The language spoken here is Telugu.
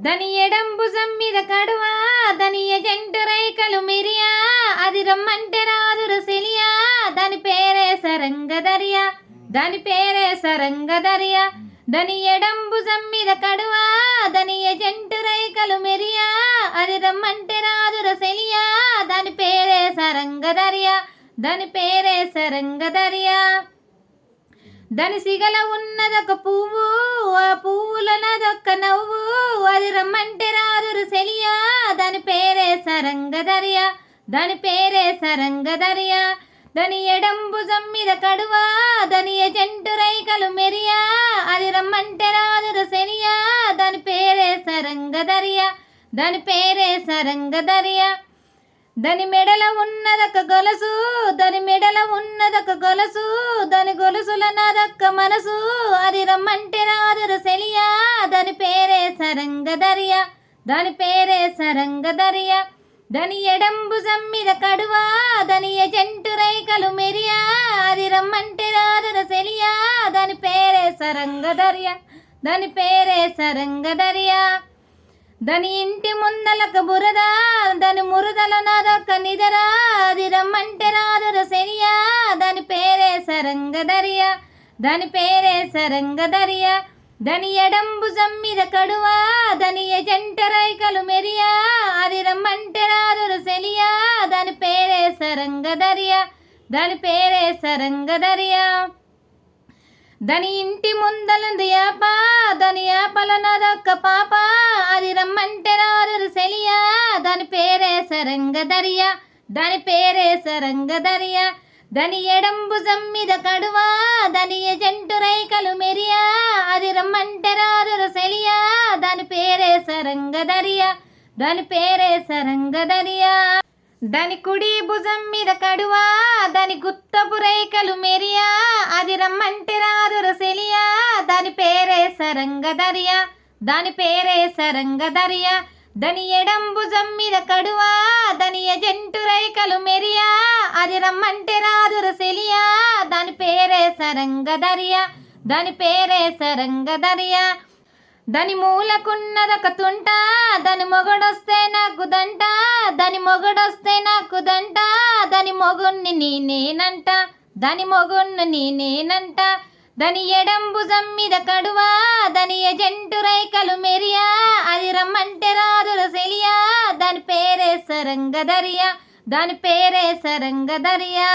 దని ఎడంబుజం మీద కడువా దని ఎజంటు రైకలు మిరియా అది రమ్మంటే రాదు రసిలియా దాని పేరే సరంగదరియా దాని పేరే సరంగదరియా. దని ఎడంబుజం మీద కడువా దని ఎజెంటు రైకలు మిరియా అది రమ్మంటే రాదు రసిలియా దాని పేరే సరంగదరియా దాని పేరే సరంగదరియా. దాని సిగల ఉన్నదొక పువ్వు రమ్మంటే రారు సెలియా. దాని పేరే సరంగదరియా. దాని పేరే సరంగదరియా. దాని ఎడంబు మీద కడువా. దాని ఎజెంటు రైకలు మెరియా. అది రమ్మంటే రాదురు సెలియా. దాని పేరే సరంగదరియా. దాని పేరే సరంగదరియా. దాని మెడల ఉన్నదొక గొలుసు. దాని మెడల ఉన్నదొక గొలుసు. దాని గొలుసుల నాదొక్క మనసు. అది రమ్మంటే రాదురు సెలియా. దాని పేరే సరంగదరియ దాని పేరే సరంగదరియ. దాని ఎడంబు మీద కడువా దాని ఎజంటు రైకలు మెరియా అది రమ్మంటే రాదర సెలియా. దాని పేరే సరంగదరియ దాని పేరే సరంగదరియ. దాని ఇంటి ముందలక బురద దాని మురదల నాదొక్క నిదరా అది రమ్మంటే రాదుర శనియా దాని పేరే సరంగదరియ దాని పేరే సరంగదరియా. దాని ఎడంబు మీద కడువా దని ఎజంట రైకలు మెరియా అది రమ్మంటే రాదుర శనియా దాని పేరే సరంగదరియా దాని పేరే సరంగదరియా. దాని ఇంటి ముందలుంది యాప దాని యాపల నాదొక్క పాప అది రమ్మంటే రాదు సెలియా దాని పేరే సరంగదరియా దాని పేరే సరంగదరియా. దాని ఎడంబుజం మీద కడువా దాని ఎజంటు రైకలు మెరియా అది రమ్మంటే రాదు సెలియా దాని పేరే సరంగదరియా దాని పేరే సరంగదరియా దాని కుడి భుజం మీద కడువా దాని గుత్తపు రేఖలు మెరియా అది రమ్మంటే రాదురు సెలియా దాని పేరే సరంగదరియా దాని పేరే సరంగదరియా దాని ఎడం భుజం మీద కడువా దాని ఎజంటు రేఖలు మెరియా అది రమ్మంటే రాదు సెలియా దాని పేరే సరంగ దరియా దాని పేరే సరంగ దరియా దాని మూలకున్నదొక తుంట. దాని మొగడొస్తే నాకు దంట. దాని మొగడొస్తే నాకు దంట. దాని మొగుణ్ణి నేనేనంట. దాని మొగుణ్ణి నేనేనంట. దాని ఎడం భుజం మీద కడువా. దాని ఎజెంటు రైకలు మెరియా. అది రమ్మంటే రాదుర సెలియా దాని పేరే సరంగ దరియా దాని పేరే సరంగ దరియా